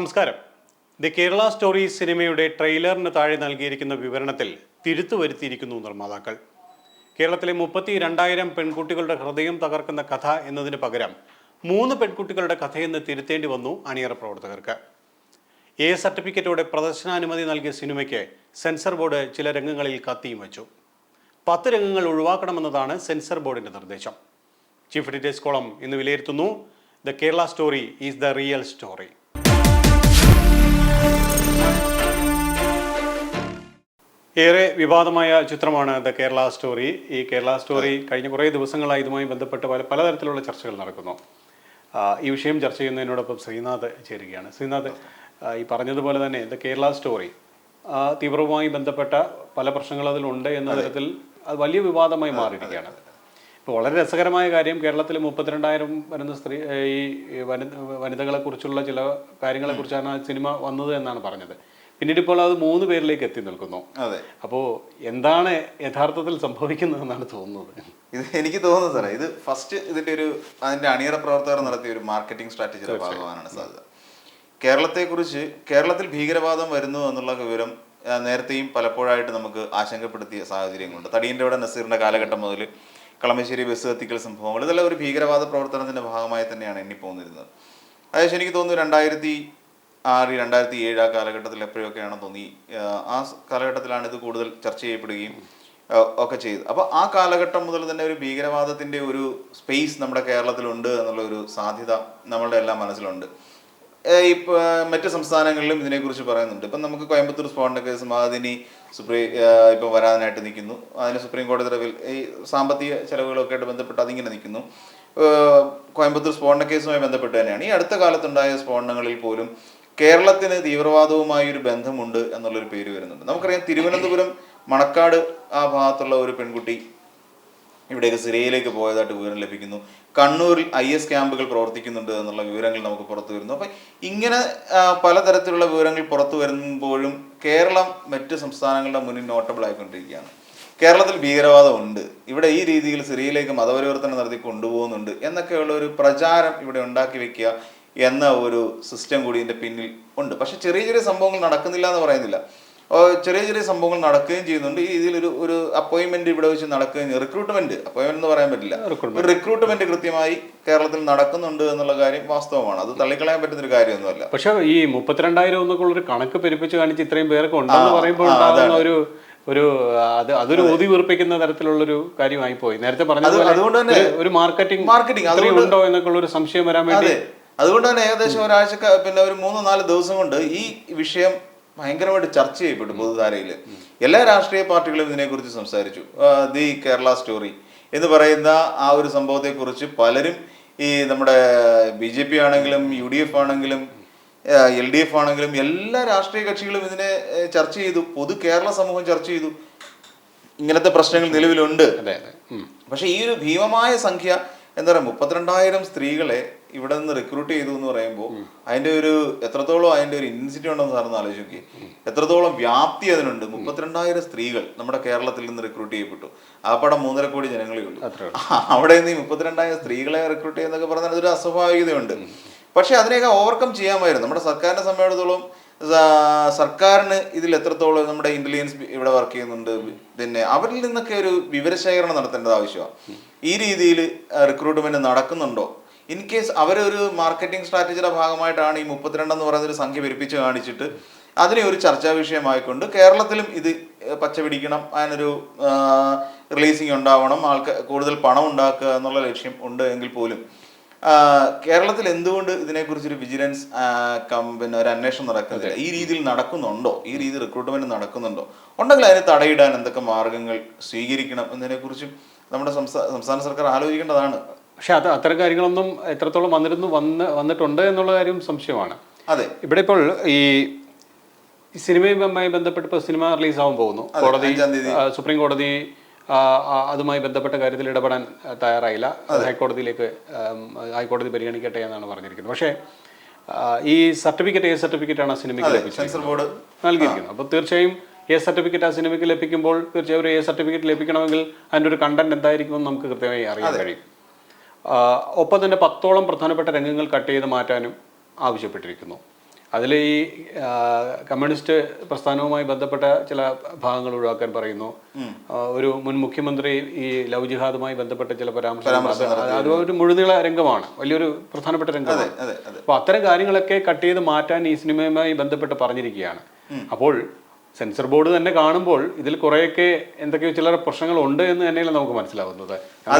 നമസ്കാരം. The Kerala story സിനിമയുടെ ട്രെയിലറിന് താഴെ നൽകിയിരിക്കുന്ന വിവരണത്തിൽ തിരുത്തു വരുത്തിയിരിക്കുന്നു നിർമ്മാതാക്കൾ. കേരളത്തിലെ മുപ്പത്തി രണ്ടായിരം പെൺകുട്ടികളുടെ ഹൃദയം തകർക്കുന്ന കഥ എന്നതിന് പകരം മൂന്ന് പെൺകുട്ടികളുടെ കഥയെന്ന് തിരുത്തേണ്ടി വന്നു അണിയറ പ്രവർത്തകർക്ക്. എ സർട്ടിഫിക്കറ്റോടെ പ്രദർശനാനുമതി നൽകിയ സിനിമയ്ക്ക് സെൻസർ ബോർഡ് ചില രംഗങ്ങളിൽ കത്തിയും വെച്ചു. പത്ത് രംഗങ്ങൾ ഒഴിവാക്കണമെന്നതാണ് സെൻസർ ബോർഡിന്റെ നിർദ്ദേശം. ചീഫ് എഡിറ്റേഴ്സ് കോളം ഇന്ന് വിലയിരുത്തുന്നു. The Kerala Story is the real story. ഏറെ വിവാദമായ ചിത്രമാണ് ദ കേരള സ്റ്റോറി. ഈ കേരള സ്റ്റോറി കഴിഞ്ഞ കുറേ ദിവസങ്ങളായി ഇതുമായി ബന്ധപ്പെട്ട് പല പലതരത്തിലുള്ള ചർച്ചകൾ നടക്കുന്നു. ഈ വിഷയം ചർച്ച ചെയ്യുന്നതിനോടൊപ്പം ശ്രീനാഥ് ചേരുകയാണ്. ശ്രീനാഥ് ഈ പറഞ്ഞതുപോലെ തന്നെ ദ കേരള സ്റ്റോറി തീവ്രവുമായി ബന്ധപ്പെട്ട പല പ്രശ്നങ്ങൾ അതിലുണ്ട് എന്ന തരത്തിൽ അത് വലിയ വിവാദമായി മാറിയിരിക്കുകയാണ്. ഇപ്പോൾ വളരെ രസകരമായ കാര്യം കേരളത്തിൽ മുപ്പത്തിരണ്ടായിരം വരുന്ന സ്ത്രീ ഈ വനിത വനിതകളെക്കുറിച്ചുള്ള ചില കാര്യങ്ങളെക്കുറിച്ചാണ് ആ സിനിമ വന്നത് എന്നാണ് പറഞ്ഞത്. പിന്നീട് ഇപ്പോൾ അത് മൂന്ന് പേരിലേക്ക് എത്തി നിൽക്കുന്നു. അതെ. അപ്പോൾ എന്താണ് യഥാർത്ഥത്തിൽ സംഭവിക്കുന്നതെന്നാണ് തോന്നുന്നത്? ഇത് എനിക്ക് തോന്നുന്നു സാറേ ഇത് ഫസ്റ്റ് ഇതിന്റെ ഒരു അതിന്റെ അണിയറ പ്രവർത്തകർ നടത്തിയ ഒരു മാർക്കറ്റിംഗ് സ്ട്രാറ്റജിയുടെ ഭാഗമാകാനാണ് സാധ്യത കേരളത്തെക്കുറിച്ച് കേരളത്തിൽ ഭീകരവാദം വരുന്നു എന്നുള്ള വിവരം നേരത്തെയും പലപ്പോഴായിട്ട് നമുക്ക് ആശങ്കപ്പെടുത്തിയ സാഹചര്യങ്ങളുണ്ട്. തടിയന്റെ ഇവിടെ നസീറിന്റെ കാലഘട്ടം മുതൽ കളമശ്ശേരി ബസ് കത്തിക്കൽ സംഭവങ്ങൾ ഇതെല്ലാം ഒരു ഭീകരവാദ പ്രവർത്തനത്തിന്റെ ഭാഗമായി തന്നെയാണ് എണ്ണി പോന്നിരുന്നത് അതായത് എനിക്ക് തോന്നുന്നു രണ്ടായിരത്തി ആറ് രണ്ടായിരത്തി ഏഴ് ആ കാലഘട്ടത്തിൽ എപ്പോഴൊക്കെയാണെന്ന് തോന്നി ആ, കാലഘട്ടത്തിലാണ് ഇത് കൂടുതൽ ചർച്ച ചെയ്യപ്പെടുകയും ഒക്കെ ചെയ്തു അപ്പോൾ ആ കാലഘട്ടം മുതൽ തന്നെ ഒരു ഭീകരവാദത്തിന്റെ ഒരു സ്പേസ് നമ്മുടെ കേരളത്തിലുണ്ട് എന്നുള്ള ഒരു സാധ്യത നമ്മളുടെ എല്ലാം മനസ്സിലുണ്ട്. ഇപ്പോൾ ഇപ്പൊ മറ്റ് സംസ്ഥാനങ്ങളിലും ഇതിനെക്കുറിച്ച് പറയുന്നുണ്ട്. ഇപ്പം നമുക്ക് കോയമ്പത്തൂർ സ്ഫോടന കേസ് മാതിനി സുപ്രീം ഇപ്പോൾ വരാനായിട്ട് നിൽക്കുന്നു. അതിന് സുപ്രീം കോടതി റവിൽ ഈ സാമ്പത്തിക ചെലവുകളൊക്കെ ആയിട്ട് ബന്ധപ്പെട്ട് അതിങ്ങനെ നിൽക്കുന്നു. കോയമ്പത്തൂർ സ്ഫോടന കേസുമായി ബന്ധപ്പെട്ട് തന്നെയാണ്. ഈ അടുത്ത കാലത്തുണ്ടായ സ്ഫോടനങ്ങളിൽ പോലും കേരളത്തിന് തീവ്രവാദവുമായി ഒരു ബന്ധമുണ്ട് എന്നുള്ളൊരു പേര് വരുന്നുണ്ട്. നമുക്കറിയാം തിരുവനന്തപുരം മണക്കാട് ആ ഭാഗത്തുള്ള ഒരു പെൺകുട്ടി ഇവിടേക്ക് സിറിയയിലേക്ക് പോയതായിട്ട് വിവരം ലഭിക്കുന്നു. കണ്ണൂരിൽ ഐ എസ് ക്യാമ്പുകൾ പ്രവർത്തിക്കുന്നുണ്ട് എന്നുള്ള വിവരങ്ങൾ നമുക്ക് പുറത്തു വരുന്നു. അപ്പം ഇങ്ങനെ പലതരത്തിലുള്ള വിവരങ്ങൾ പുറത്തു വരുമ്പോഴും കേരളം മറ്റ് സംസ്ഥാനങ്ങളുടെ മുന്നിൽ നോട്ടബിൾ ആയിക്കൊണ്ടിരിക്കുകയാണ്. കേരളത്തിൽ ഭീകരവാദം ഉണ്ട്. ഇവിടെ ഈ രീതിയിൽ സിറിയയിലേക്ക് മതപരിവർത്തനം നടത്തി കൊണ്ടുപോകുന്നുണ്ട് എന്നൊക്കെയുള്ള ഒരു പ്രചാരം ഇവിടെ ഉണ്ടാക്കി വെക്കുക എന്ന ഒരു സിസ്റ്റം കൂടി ഇതിന്റെ പിന്നിൽ ഉണ്ട്. പക്ഷെ ചെറിയ ചെറിയ സംഭവങ്ങൾ നടക്കുന്നില്ല എന്ന് പറയുന്നില്ല. ചെറിയ ചെറിയ സംഭവങ്ങൾ നടക്കുകയും ചെയ്യുന്നുണ്ട്. ഈ രീതിയിൽ ഒരു ഒരു അപ്പോയിന്റ്മെന്റ് ഇവിടെ വെച്ച് നടക്കുകയും റിക്രൂട്ട്മെന്റ് അപ്പോയിന്റ്മെന്റ് എന്ന് പറയാൻ പറ്റില്ല. ഒരു റിക്രൂട്ട്മെന്റ് കൃത്യമായി കേരളത്തിൽ നടക്കുന്നുണ്ട് എന്നുള്ള കാര്യം വാസ്തവമാണ്. അത് തള്ളിക്കളയാൻ പറ്റുന്ന ഒരു കാര്യമൊന്നുമല്ല. പക്ഷെ ഈ മുപ്പത്തിരണ്ടായിരം എന്നൊക്കെ ഉള്ളൊരു കണക്ക് പെരുപ്പിച്ച് കാണിച്ച് ഇത്രയും പേർക്ക് ഉണ്ടെന്ന് പറയുമ്പോൾ ഒരു ഒരു അത് അതൊരു ഊതി വീർപ്പിക്കുന്ന തരത്തിലുള്ളൊരു കാര്യമായി പോയി നേരത്തെ പറഞ്ഞത് അതുകൊണ്ട് തന്നെ ഒരു- മാർക്കറ്റിംഗ് മാർക്കറ്റിംഗ് ഉണ്ടോ എന്നൊക്കെ ഉള്ള ഒരു സംശയം വരാൻ വേണ്ടി അതുകൊണ്ട് തന്നെ ഏകദേശം ഒരാഴ്ച പിന്നെ ഒരു മൂന്ന് നാല് ദിവസം കൊണ്ട് ഈ വിഷയം ഭയങ്കരമായിട്ട് ചർച്ച ചെയ്യപ്പെട്ടു പൊതുധാരയിൽ എല്ലാ രാഷ്ട്രീയ പാർട്ടികളും ഇതിനെക്കുറിച്ച് സംസാരിച്ചു. ദി കേരള സ്റ്റോറി എന്ന് പറയുന്ന ആ ഒരു സംഭവത്തെക്കുറിച്ച് പലരും ഈ നമ്മുടെ ബി ജെ പി ആണെങ്കിലും യു ഡി എഫ് ആണെങ്കിലും എൽ ഡി എഫ് ആണെങ്കിലും എല്ലാ രാഷ്ട്രീയ കക്ഷികളും ഇതിനെ ചർച്ച ചെയ്തു. പൊതു കേരള സമൂഹം ചർച്ച ചെയ്തു. ഇങ്ങനത്തെ പ്രശ്നങ്ങൾ നിലവിലുണ്ട്. പക്ഷെ ഈ ഒരു ഭീമമായ സംഖ്യ എന്താ പറയുക മുപ്പത്തിരണ്ടായിരം സ്ത്രീകളെ ഇവിടെ നിന്ന് റിക്രൂട്ട് ചെയ്തു എന്ന് പറയുമ്പോൾ അതിന്റെ ഒരു എത്രത്തോളം അതിന്റെ ഒരു ഇൻസിറ്റി ഉണ്ടെന്ന് സാറൊന്ന് ആലോചിക്കുക എത്രത്തോളം വ്യാപ്തി അതിനുണ്ട്. മുപ്പത്തിരണ്ടായിരം സ്ത്രീകൾ നമ്മുടെ കേരളത്തിൽ നിന്ന് റിക്രൂട്ട് ചെയ്യപ്പെട്ടു. ആപ്പടെ മൂന്നര കോടി ജനങ്ങളേ ഉള്ളൂ. അവിടെ നിന്ന് ഈ മുപ്പത്തിരണ്ടായിരം സ്ത്രീകളെ റിക്രൂട്ട് ചെയ്യുന്നൊക്കെ പറഞ്ഞാൽ അതൊരു അസ്വാഭാവികതയുണ്ട്. പക്ഷെ അതിനെയൊക്കെ ഓവർകം ചെയ്യാമായിരുന്നു. നമ്മുടെ സർക്കാരിനെ സംബന്ധിച്ചിടത്തോളം സർക്കാരിന് ഇതിൽ എത്രത്തോളം നമ്മുടെ ഇന്റലിജൻസ് ഇവിടെ വർക്ക് ചെയ്യുന്നുണ്ട് പിന്നെ അവരിൽ നിന്നൊക്കെ ഒരു വിവരശേഖരണം നടത്തേണ്ടത് ആവശ്യമാണ്. ഈ രീതിയിൽ റിക്രൂട്ട്മെന്റ് നടക്കുന്നുണ്ടോ? ഇൻ കേസ് അവരൊരു മാർക്കറ്റിംഗ് സ്ട്രാറ്റജിയുടെ ഭാഗമായിട്ടാണ് ഈ മുപ്പത്തിരണ്ട് എന്ന് പറയുന്ന ഒരു സംഖ്യ പെരുപ്പിച്ച് കാണിച്ചിട്ട് അതിനെ ഒരു ചർച്ചാ വിഷയമായിക്കൊണ്ട് കേരളത്തിലും ഇത് പച്ച പിടിക്കണം അതിനൊരു റിലീസിങ് ഉണ്ടാവണം ആൾക്കാർ കൂടുതൽ പണം ഉണ്ടാക്കുക എന്നുള്ള ലക്ഷ്യം ഉണ്ട് എങ്കിൽ പോലും കേരളത്തിൽ എന്തുകൊണ്ട് ഇതിനെക്കുറിച്ചൊരു വിജിലൻസ് പിന്നെ ഒരു അന്വേഷണം നടക്കുന്നില്ല? ഈ രീതിയിൽ നടക്കുന്നുണ്ടോ? ഈ രീതി റിക്രൂട്ട്മെന്റ് നടക്കുന്നുണ്ടോ? ഉണ്ടെങ്കിൽ അതിനെ തടയിടാൻ എന്തൊക്കെ മാർഗങ്ങൾ സ്വീകരിക്കണം എന്നതിനെക്കുറിച്ചും നമ്മുടെ സംസ്ഥാന സർക്കാർ ആലോചിക്കേണ്ടതാണ്. പക്ഷെ അത് അത്തരം കാര്യങ്ങളൊന്നും എത്രത്തോളം വന്നിരുന്നു വന്ന് വന്നിട്ടുണ്ട് എന്നുള്ള കാര്യം സംശയമാണ്. അതെ. ഇവിടെ ഇപ്പോൾ ഈ സിനിമയുമായി ബന്ധപ്പെട്ട് ഇപ്പോൾ സിനിമ റിലീസാവാൻ പോകുന്നു. കോടതി സുപ്രീം കോടതി അതുമായി ബന്ധപ്പെട്ട കാര്യത്തിൽ ഇടപെടാൻ തയ്യാറായില്ല. ഹൈക്കോടതിയിലേക്ക് ഹൈക്കോടതി പരിഗണിക്കട്ടെ എന്നാണ് പറഞ്ഞിരിക്കുന്നത്. പക്ഷേ ഈ സർട്ടിഫിക്കറ്റ് എ സർട്ടിഫിക്കറ്റ് ആണ് ആ സിനിമയ്ക്ക് ലഭിച്ചത് നൽകിയിരിക്കുന്നത് അപ്പോൾ തീർച്ചയായും എ സർട്ടിഫിക്കറ്റ് ആ സിനിമയ്ക്ക് ലഭിക്കുമ്പോൾ തീർച്ചയായും ഒരു എ സർട്ടിഫിക്കറ്റ് ലഭിക്കണമെങ്കിൽ അതിന്റെ ഒരു കണ്ടന്റ് എന്തായിരിക്കുമെന്ന് നമുക്ക് കൃത്യമായി അറിയാൻ കഴിയും. ഒപ്പം തന്നെ പത്തോളം പ്രധാനപ്പെട്ട രംഗങ്ങൾ കട്ട് ചെയ്ത് മാറ്റാനും ആവശ്യപ്പെട്ടിരിക്കുന്നു. അതിൽ ഈ കമ്മ്യൂണിസ്റ്റ് പ്രസ്ഥാനവുമായി ബന്ധപ്പെട്ട ചില ഭാഗങ്ങൾ ഒഴിവാക്കാൻ പറയുന്നു. ഒരു മുൻ മുഖ്യമന്ത്രി ഈ ലവ് ജിഹാദുമായി ബന്ധപ്പെട്ട ചില പരാമർശങ്ങൾ അത് ഒരു മുഴുനീള രംഗമാണ്. വലിയൊരു പ്രധാനപ്പെട്ട രംഗമാണ്. അപ്പോൾ അത്തരം കാര്യങ്ങളൊക്കെ കട്ട് ചെയ്ത് മാറ്റാൻ ഈ സിനിമയുമായി ബന്ധപ്പെട്ട് പറഞ്ഞിരിക്കുകയാണ്. അപ്പോൾ സെൻസർ ബോർഡ് തന്നെ കാണുമ്പോൾ ഇതിൽ കുറെയൊക്കെ എന്തൊക്കെയോ ചില പ്രശ്നങ്ങൾ ഉണ്ട് എന്ന് തന്നെയല്ല നമുക്ക് മനസ്സിലാവുന്നത്.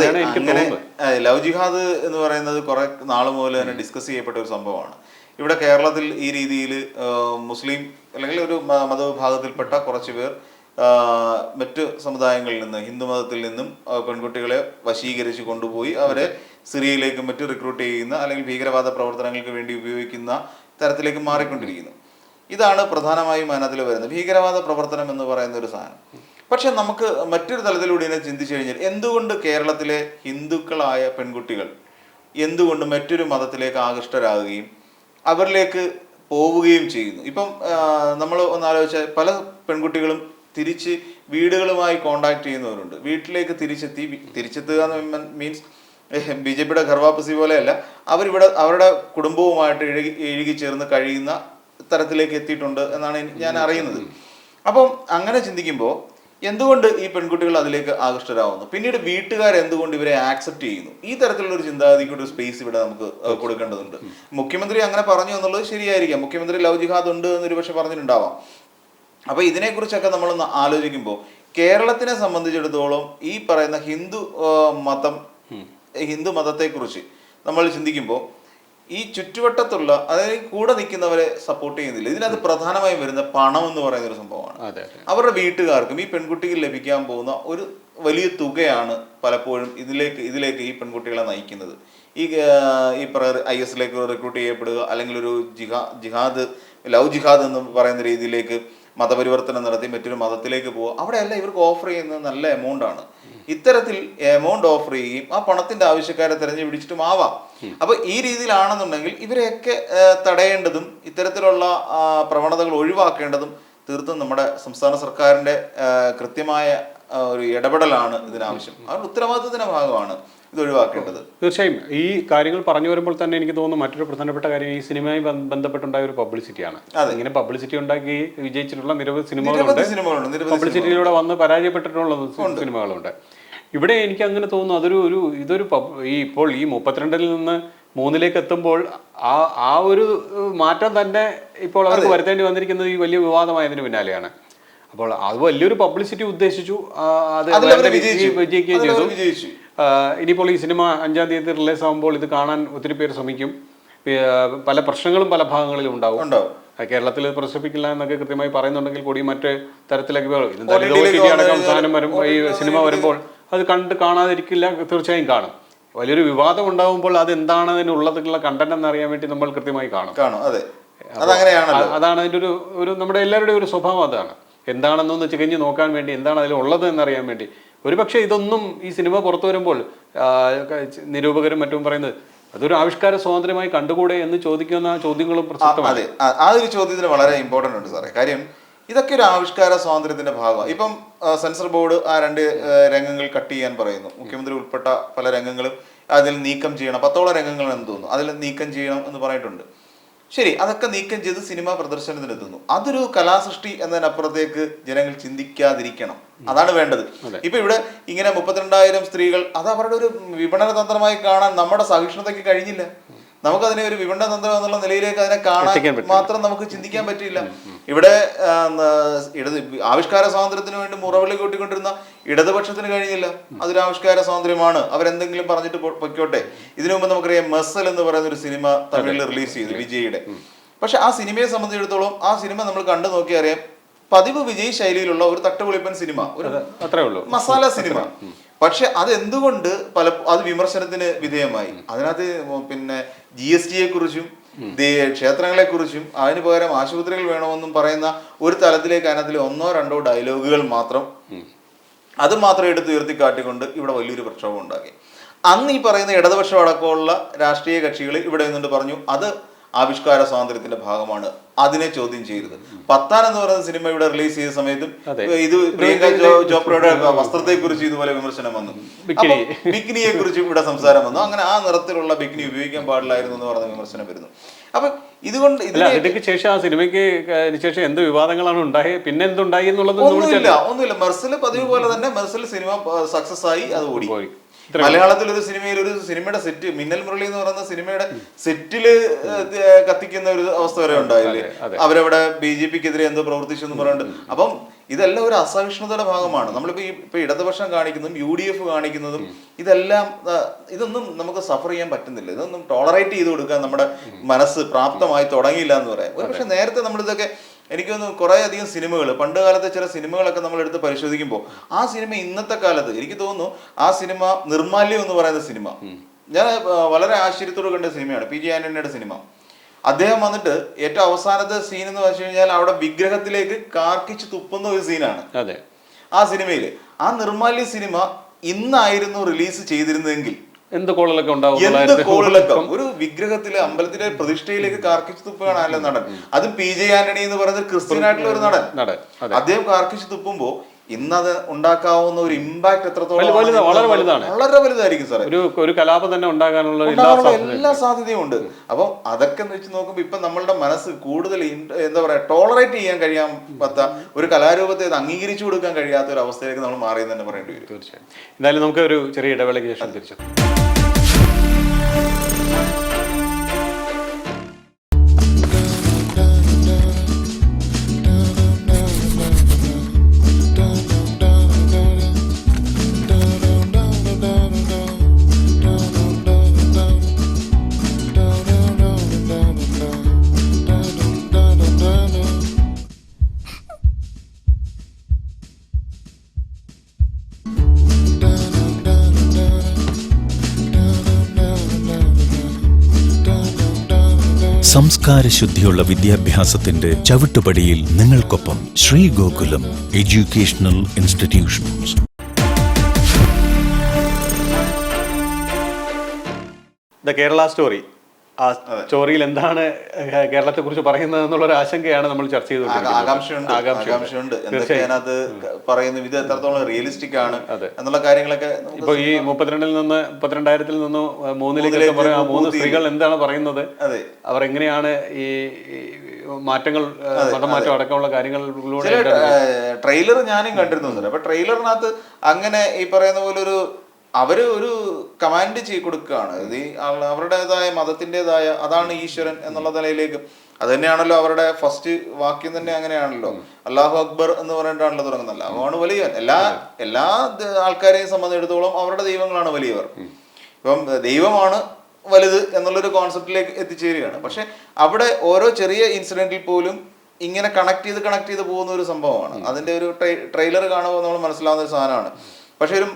എനിക്ക് തോന്നുന്നത്. ലവ് ജിഹാദ് എന്ന് പറയുന്നത് കുറെ നാൾ മുതൽ തന്നെ ഡിസ്കസ് ചെയ്യപ്പെട്ട ഒരു സംഭവമാണ്. ഇവിടെ കേരളത്തിൽ ഈ രീതിയിൽ മുസ്ലിം അല്ലെങ്കിൽ ഒരു മതവിഭാഗത്തിൽപ്പെട്ട കുറച്ച് പേർ മറ്റ് സമുദായങ്ങളിൽ നിന്ന് ഹിന്ദു മതത്തിൽ നിന്നും പെൺകുട്ടികളെ വശീകരിച്ച് കൊണ്ടുപോയി അവരെ സിറിയയിലേക്കും മറ്റ് റിക്രൂട്ട് ചെയ്യുന്ന അല്ലെങ്കിൽ ഭീകരവാദ പ്രവർത്തനങ്ങൾക്ക് വേണ്ടി ഉപയോഗിക്കുന്ന തരത്തിലേക്ക് മാറിക്കൊണ്ടിരിക്കുന്നു. ഇതാണ് പ്രധാനമായും അതിനകത്തിൽ വരുന്നത്. ഭീകരവാദ പ്രവർത്തനം എന്ന് പറയുന്ന ഒരു സാധനം. പക്ഷെ നമുക്ക് മറ്റൊരു തലത്തിലൂടെ ഇതിനെ ചിന്തിച്ചു കഴിഞ്ഞാൽ എന്തുകൊണ്ട് കേരളത്തിലെ ഹിന്ദുക്കളായ പെൺകുട്ടികൾ എന്തുകൊണ്ട് മറ്റൊരു മതത്തിലേക്ക് ആകൃഷ്ടരാകുകയും അവരിലേക്ക് പോവുകയും ചെയ്യുന്നു? ഇപ്പം നമ്മൾ ഒന്ന് ആലോചിച്ചാൽ പല പെൺകുട്ടികളും തിരിച്ച് വീടുകളുമായി കോണ്ടാക്ട് ചെയ്യുന്നവരുണ്ട്. വീട്ടിലേക്ക് തിരിച്ചെത്തി തിരിച്ചെത്തുക എന്ന് മീൻസ് ബി ജെ പിയുടെ ഘർവാപ്പസി പോലെയല്ല. അവരിവിടെ അവരുടെ കുടുംബവുമായിട്ട് ഇഴുകി ഇഴുകി ചേർന്ന് കഴിയുന്ന തരത്തിലേക്ക് എത്തിയിട്ടുണ്ട് എന്നാണ് ഞാൻ അറിയുന്നത്. അപ്പം അങ്ങനെ ചിന്തിക്കുമ്പോൾ എന്തുകൊണ്ട് ഈ പെൺകുട്ടികൾ അതിലേക്ക് ആകൃഷ്ടരാകുന്നു പിന്നീട് വീട്ടുകാർ എന്തുകൊണ്ട് ഇവരെ ആക്സെപ്റ്റ് ചെയ്യുന്നു? ഈ തരത്തിലുള്ള ഒരു ചിന്താഗതിക്ക് ഒരു സ്പേസ് ഇവിടെ നമുക്ക് കൊടുക്കേണ്ടതുണ്ട്. മുഖ്യമന്ത്രി അങ്ങനെ പറഞ്ഞു എന്നുള്ളത് ശരിയായിരിക്കാം. മുഖ്യമന്ത്രി ലവ് ജിഹാദ് ഉണ്ട് എന്ന് ഒരുപക്ഷെ പറഞ്ഞിട്ടുണ്ടാവാം. അപ്പൊ ഇതിനെക്കുറിച്ചൊക്കെ നമ്മളൊന്ന് ആലോചിക്കുമ്പോൾ കേരളത്തിനെ സംബന്ധിച്ചിടത്തോളം ഈ പറയുന്ന ഹിന്ദു മതം ഹിന്ദു മതത്തെക്കുറിച്ച് നമ്മൾ ചിന്തിക്കുമ്പോൾ ഈ ചുറ്റുവട്ടത്തുള്ള അതായത് കൂടെ നിൽക്കുന്നവരെ സപ്പോർട്ട് ചെയ്യുന്നില്ല. ഇതിനകത്ത് പ്രധാനമായും വരുന്ന പണം എന്ന് പറയുന്ന ഒരു സംഭവമാണ്. അവരുടെ വീട്ടുകാർക്കും ഈ പെൺകുട്ടിക്ക് ലഭിക്കാൻ പോകുന്ന ഒരു വലിയ തുകയാണ് പലപ്പോഴും ഇതിലേക്ക് ഇതിലേക്ക് ഈ പെൺകുട്ടികളെ നയിക്കുന്നത്. ഈ ഈ ഐ എസിലേക്ക് റിക്രൂട്ട് ചെയ്യപ്പെടുക അല്ലെങ്കിൽ ഒരു ജിഹാ ജിഹാദ് ലവ് ജിഹാദ് എന്ന് പറയുന്ന രീതിയിലേക്ക് മതപരിവർത്തനം നടത്തി മറ്റൊരു മതത്തിലേക്ക് പോവുക അവിടെയല്ല ഇവർക്ക് ഓഫർ ചെയ്യുന്നത് നല്ല എമൗണ്ട് ആണ്. ഇത്തരത്തിൽ എമൗണ്ട് ഓഫർ ചെയ്യുകയും ആ പണത്തിന്റെ ആവശ്യക്കാരെ തെരഞ്ഞു പിടിച്ചിട്ടും ആവാം അപ്പൊ ഈ രീതിയിലാണെന്നുണ്ടെങ്കിൽ ഇവരെയൊക്കെ തടയേണ്ടതും ഇത്തരത്തിലുള്ള പ്രവണതകൾ ഒഴിവാക്കേണ്ടതും തീർത്തും നമ്മുടെ സംസ്ഥാന സർക്കാരിന്റെ കൃത്യമായ ഒരു ഇടപെടലാണ് ഇതിനാവശ്യം. അവരുടെ ഉത്തരവാദിത്തത്തിന്റെ ഭാഗമാണ് ഇത് ഒഴിവാക്കേണ്ടത്. തീർച്ചയായും. ഈ കാര്യങ്ങൾ പറഞ്ഞു വരുമ്പോൾ തന്നെ എനിക്ക് തോന്നുന്നു മറ്റൊരു പ്രധാനപ്പെട്ട കാര്യം ഈ സിനിമയുമായി ബന്ധ- ബന്ധപ്പെട്ടുണ്ടായ ഒരു പബ്ലിസിറ്റിയാണ്. ഇങ്ങനെ പബ്ലിസിറ്റി ഉണ്ടാക്കി വിജയിച്ചിട്ടുള്ള നിരവധി സിനിമകളുണ്ട്. പബ്ലിസിറ്റിയിലൂടെ വന്ന് പരാജയപ്പെട്ടിട്ടുള്ള സിനിമകളുണ്ട്. ഇവിടെ എനിക്ക് അങ്ങനെ തോന്നുന്നു അതൊരു ഒരു ഇതൊരു ഈ ഇപ്പോൾ ഈ മുപ്പത്തിരണ്ടിൽ നിന്ന് മൂന്നിലേക്ക് എത്തുമ്പോൾ ആ ആ ഒരു മാറ്റം തന്നെ ഇപ്പോൾ അവർക്ക് വരുത്തേണ്ടി വന്നിരിക്കുന്നത് ഈ വലിയ വിവാദമായതിന് പിന്നാലെയാണ്. അപ്പോൾ അത് വലിയൊരു പബ്ലിസിറ്റി ഉദ്ദേശിച്ചു അത് വിജയിക്കുകയും ചെയ്തു. ഇനിയിപ്പോൾ ഈ സിനിമ അഞ്ചാം തീയതി റിലീസ് ആകുമ്പോൾ ഇത് കാണാൻ ഒത്തിരി പേര് ശ്രമിക്കും. പല പ്രശ്നങ്ങളും പല ഭാഗങ്ങളിലും ഉണ്ടാവും. കേരളത്തിൽ പ്രദർശിപ്പിക്കില്ല എന്നൊക്കെ കൃത്യമായി പറയുന്നുണ്ടെങ്കിൽ കൂടി മറ്റ് തരത്തിലൊക്കെ അടക്കം സാധനം വരും ഈ സിനിമ വരുമ്പോൾ അത് കണ്ട് കാണാതിരിക്കില്ല തീർച്ചയായും കാണും. വലിയൊരു വിവാദം ഉണ്ടാകുമ്പോൾ അത് എന്താണ് അതിനുള്ളതിലുള്ള കണ്ടന്റ് എന്ന് അറിയാൻ വേണ്ടി നമ്മൾ കൃത്യമായി കാണും. കാണും അതെ. അതാണ് അതിന്റെ ഒരു ഒരു നമ്മുടെ എല്ലാവരുടെയും ഒരു സ്വഭാവം അതാണ്. എന്താണെന്നൊന്ന് ചികഞ്ഞ് നോക്കാൻ വേണ്ടി എന്താണ് അതിൽ ഉള്ളത് എന്നറിയാൻ വേണ്ടി. ഒരുപക്ഷെ ഇതൊന്നും ഈ സിനിമ പുറത്തു വരുമ്പോൾ നിരൂപകരും മറ്റും പറയുന്നത് അതൊരു ആവിഷ്കാര സ്വാതന്ത്ര്യമായി കണ്ടുകൂടെ എന്ന് ചോദിക്കുന്ന ചോദ്യങ്ങളും പ്രസക്തമാണ്. അതെ. ആ ഒരു ചോദ്യത്തിന് വളരെ ഇമ്പോർട്ടന്റ് ഉണ്ട് സാറേ. കാര്യം ഇതൊക്കെ ഒരു ആവിഷ്കാര സ്വാതന്ത്ര്യത്തിന്റെ ഭാഗമാണ് ഇപ്പം സെൻസർ ബോർഡ് ആ രണ്ട് രംഗങ്ങൾ കട്ട് ചെയ്യാൻ പറയുന്നു. മുഖ്യമന്ത്രി ഉൾപ്പെട്ട പല രംഗങ്ങളും അതിൽ നീക്കം ചെയ്യണം. പത്തോളം രംഗങ്ങൾ എന്ന് തോന്നുന്നു. അതിൽ നീക്കം ചെയ്യണം എന്ന് പറഞ്ഞിട്ടുണ്ട്. ശരി അതൊക്കെ നീക്കം ചെയ്ത് സിനിമ പ്രദർശനത്തിനെത്തുന്നു. അതൊരു കലാസൃഷ്ടി എന്നതിനപ്പുറത്തേക്ക് ജനങ്ങൾ ചിന്തിക്കാതിരിക്കണം. അതാണ് വേണ്ടത്. ഇപ്പൊ ഇവിടെ ഇങ്ങനെ മുപ്പത്തിരണ്ടായിരം സ്ത്രീകൾ അത് അവരുടെ ഒരു വിപണന തന്ത്രമായി കാണാൻ നമ്മുടെ സഹിഷ്ണുതയ്ക്ക് കഴിഞ്ഞില്ല. നമുക്കതിനെ ഒരു വിപണന തന്ത്രം എന്നുള്ള നിലയിലേക്ക് അതിനെ കാണാൻ മാത്രം നമുക്ക് ചിന്തിക്കാൻ പറ്റില്ല ഇവിടെ ഇടത് ആവിഷ്കാര സ്വാതന്ത്ര്യത്തിന് വേണ്ടി മുറവിളി കൂട്ടിക്കൊണ്ടിരുന്ന ഇടതുപക്ഷത്തിന് കഴിഞ്ഞില്ല. അതൊരു ആവിഷ്കാര സ്വാതന്ത്ര്യമാണ്. അവരെന്തെങ്കിലും പറഞ്ഞിട്ട് പൊയ്ക്കോട്ടെ. ഇതിനു മുമ്പ് നമുക്കറിയാം മെസ്സൽ എന്ന് പറയുന്ന ഒരു സിനിമ തമിഴിൽ റിലീസ് ചെയ്തു വിജയുടെ. പക്ഷെ ആ സിനിമയെ സംബന്ധിച്ചിടത്തോളം ആ സിനിമ നമ്മൾ കണ്ടു നോക്കി അറിയാം പതിവ് വിജയ് ശൈലിയിലുള്ള ഒരു തട്ടുപൊളിപ്പൻ സിനിമ ഒരു മസാല സിനിമ. പക്ഷെ അതെന്തുകൊണ്ട് പല അത് വിമർശനത്തിന് വിധേയമായി? അതിനകത്ത് പിന്നെ ജി എസ് ടിയെ കുറിച്ചും ക്ഷേത്രങ്ങളെ കുറിച്ചും അതിന് പകരം ആശുപത്രികൾ വേണമെന്നും പറയുന്ന ഒരു തലത്തിലേക്ക് അതിനകത്തിൽ ഒന്നോ രണ്ടോ ഡയലോഗുകൾ മാത്രം അത് മാത്രം എടുത്ത് ഉയർത്തി കാട്ടിക്കൊണ്ട് ഇവിടെ വലിയൊരു പ്രക്ഷോഭം ഉണ്ടാക്കി. അന്ന് ഈ പറയുന്ന ഇടതുപക്ഷം അടക്കമുള്ള രാഷ്ട്രീയ കക്ഷികൾ ഇവിടെ നിന്നുകൊണ്ട് പറഞ്ഞു അത് ആവിഷ്കാര സ്വാതന്ത്ര്യത്തിന്റെ ഭാഗമാണ്. അതിനെ ചോദ്യം ചെയ്യരുത്. പത്താൻ എന്ന് പറയുന്ന സിനിമ ഇവിടെ റിലീസ് ചെയ്ത സമയത്തും ഇത് പ്രിയങ്ക ചോപ്രയുടെ വസ്ത്രത്തെ കുറിച്ച് ഇതുപോലെ വിമർശനം വന്നു. ബിക്കിനി. ബിക്കിനിയെ കുറിച്ച് ഇവിടെ സംസാരം വന്നു. അങ്ങനെ ആ നിറത്തിലുള്ള ബിക്കിനി ഉപയോഗിക്കാൻ പാടില്ലായിരുന്നു എന്ന് പറഞ്ഞ വിമർശനം വരുന്നു. അപ്പൊ ഇതുകൊണ്ട് അല്ല ഇതിനെ അതിലേക്ക് ശേഷം ആ സിനിമയ്ക്ക് ശേഷം എന്ത് വിവാദങ്ങളാണ് ഉണ്ടായി പിന്നെ എന്തുണ്ടായി എന്നുള്ളത് ഒന്നുമില്ല ഒന്നുമില്ല. മെർസൽ പതിവ് പോലെ തന്നെ മെർസൽ സിനിമ സക്സസ് ആയി അത് ഓടി. മലയാളത്തിൽ ഒരു സിനിമയിൽ ഒരു സിനിമയുടെ സെറ്റ് മിന്നൽ മുരളി എന്ന് പറയുന്ന സിനിമയുടെ സെറ്റിൽ കത്തിക്കുന്ന ഒരു അവസ്ഥ വരെ ഉണ്ടായില്ലേ? അവരവിടെ ബി ജെ പിക്കെതിരെ എന്തോ പ്രവർത്തിച്ചു എന്ന് പറയുന്നുണ്ട് അപ്പം ഇതെല്ലാം ഒരു അസഹിഷ്ണുതയുടെ ഭാഗമാണ്. നമ്മളിപ്പോ ഈ ഇപ്പൊ ഇടതുപക്ഷം കാണിക്കുന്നതും യു ഡി എഫ് കാണിക്കുന്നതും ഇതെല്ലാം ഇതൊന്നും നമുക്ക് സഫർ ചെയ്യാൻ പറ്റുന്നില്ല. ഇതൊന്നും ടോളറേറ്റ് ചെയ്ത് കൊടുക്കാൻ നമ്മുടെ മനസ്സ് പ്രാപ്തമായി തുടങ്ങിയില്ല എന്ന് പറയാം. ഒരു പക്ഷെ നേരത്തെ നമ്മളിതൊക്കെ എനിക്ക് തോന്നുന്നു കുറേ അധികം സിനിമകൾ പണ്ട് കാലത്തെ ചില സിനിമകളൊക്കെ നമ്മൾ എടുത്ത് പരിശോധിക്കുമ്പോൾ ആ സിനിമ ഇന്നത്തെ കാലത്ത് എനിക്ക് തോന്നുന്നു ആ സിനിമ നിർമാല്യം എന്ന് പറയുന്ന സിനിമ. ഞാൻ വളരെ ആശ്ചര്യത്തോട് കണ്ട സിനിമയാണ് പി ജി ആന്റണിയുടെ സിനിമ. അദ്ദേഹം വന്നിട്ട് ഏറ്റവും അവസാനത്തെ സീൻ എന്ന് വെച്ച് കഴിഞ്ഞാൽ അവിടെ വിഗ്രഹത്തിലേക്ക് കാർക്കിച്ച് തുപ്പുന്ന ഒരു സീനാണ് അതെ. ആ സിനിമയിൽ ആ നിർമാല്യ സിനിമ ഇന്നായിരുന്നു റിലീസ് ചെയ്തിരുന്നതെങ്കിൽ എന്ത് കോളിലൊക്കെ ഉണ്ടാവും എന്ത് എന്നുള്ളതായിരുന്നു ഒരു വിഗ്രഹത്തിലെ അമ്പലത്തിലെ പ്രതിഷ്ഠയിലേക്ക് കാർക്കിച്ച് തുപ്പുകയാണല്ലോ അല്ല നടൻ. അത് പി ജെ ആന്റണി എന്ന് പറയുന്നത് ക്രിസ്ത്യൻ ആയിട്ടുള്ള ഒരു നടൻ. നടൻ അദ്ദേഹം കാർക്കിച്ച് തുപ്പുമ്പോ ഇന്നത് ഉണ്ടാക്കാവുന്ന ഒരു ഇമ്പാക്ട് എത്രത്തോളം വളരെ വലുതാണ്. വളരെ വലുതായിരിക്കും സാറേ. ഒരു ഒരു കലാപം തന്നെ ഉണ്ടാകാനുള്ള എല്ലാ സാധ്യതയും ഉണ്ട്. അപ്പം അതൊക്കെ വെച്ച് നോക്കുമ്പോൾ ഇപ്പൊ നമ്മളുടെ മനസ്സ് കൂടുതൽ എന്താ പറയാ ടോളറേറ്റ് ചെയ്യാൻ കഴിയാൻ പത്ത ഒരു കലാരൂപത്തെ അത് അംഗീകരിച്ചു കൊടുക്കാൻ കഴിയാത്ത ഒരു അവസ്ഥയിലേക്ക് നമ്മൾ മാറിയെന്ന് തന്നെ പറയേണ്ടി വരും. തീർച്ചയായും. എന്തായാലും നമുക്ക് ഒരു ചെറിയ ഇടവേളയ്ക്ക് ശേഷം തിരിച്ചു സംസ്കാരശുദ്ധിയുള്ള വിദ്യാഭ്യാസത്തിന്റെ ചവിട്ടുപടിയിൽ നിങ്ങൾക്കൊപ്പം Shri Gokulam educational institutions the Kerala story. ആ സ്റ്റോറിയിൽ എന്താണ് കേരളത്തെ കുറിച്ച് പറയുന്നത് എന്നുള്ള ഒരു ആശങ്കയാണ് നമ്മൾ ചർച്ച ചെയ്തത് ആകാംക്ഷയുണ്ട്. ആകാംക്ഷയുണ്ട്. എന്തൊക്കെ അതിനകത്ത് പറയുന്നു ഇത് എത്രത്തോളം റിയലിസ്റ്റിക് ആണ് എന്നുള്ള കാര്യങ്ങളൊക്കെ ഇപ്പൊ ഈ മുപ്പത്തിരണ്ടിൽ നിന്ന് മുപ്പത്തിരണ്ടായിരത്തിൽ നിന്ന് മൂന്നിലേക്ക് പറയും ആ മൂന്ന് സ്ത്രീകൾ എന്താണ് പറയുന്നത്? അതെ. അവർ എങ്ങനെയാണ് ഈ മാറ്റങ്ങൾ മതമാറ്റം അടക്കമുള്ള കാര്യങ്ങളിലൂടെ ട്രെയിലർ ഞാനും കണ്ടിരുന്നു അപ്പൊ ട്രെയിലറിനകത്ത് അങ്ങനെ ഈ പറയുന്ന പോലെ ഒരു അവർ ഒരു കമാൻഡ് ചെയ്ത് കൊടുക്കുകയാണ് ഇത് അവരുടേതായ മതത്തിന്റെതായ അതാണ് ഈശ്വരൻ എന്നുള്ള നിലയിലേക്ക്. അത് തന്നെയാണല്ലോ അവരുടെ ഫസ്റ്റ് വാക്യം തന്നെ അങ്ങനെയാണല്ലോ. അള്ളാഹു അക്ബർ എന്ന് പറഞ്ഞിട്ടാണല്ലോ തുടങ്ങുന്നത്. അള്ളാഹുവാണ് വലിയവൻ. എല്ലാ എല്ലാ ആൾക്കാരെയും സംബന്ധിച്ചിടത്തോളം അവരുടെ ദൈവങ്ങളാണ് വലിയവർ. ഇപ്പം ദൈവമാണ് വലുത് എന്നുള്ളൊരു കോൺസെപ്റ്റിലേക്ക് എത്തിച്ചേരുകയാണ്. പക്ഷെ അവിടെ ഓരോ ചെറിയ ഇൻസിഡന്റിൽ പോലും ഇങ്ങനെ കണക്ട് ചെയ്ത് കണക്ട് ചെയ്ത് പോകുന്ന ഒരു സംഭവമാണ്. അതിന്റെ ഒരു ട്രെയിലർ കാണുമ്പോൾ നമ്മൾ മനസ്സിലാവുന്ന ഒരു സാധനമാണ്. പക്ഷെ ഒരു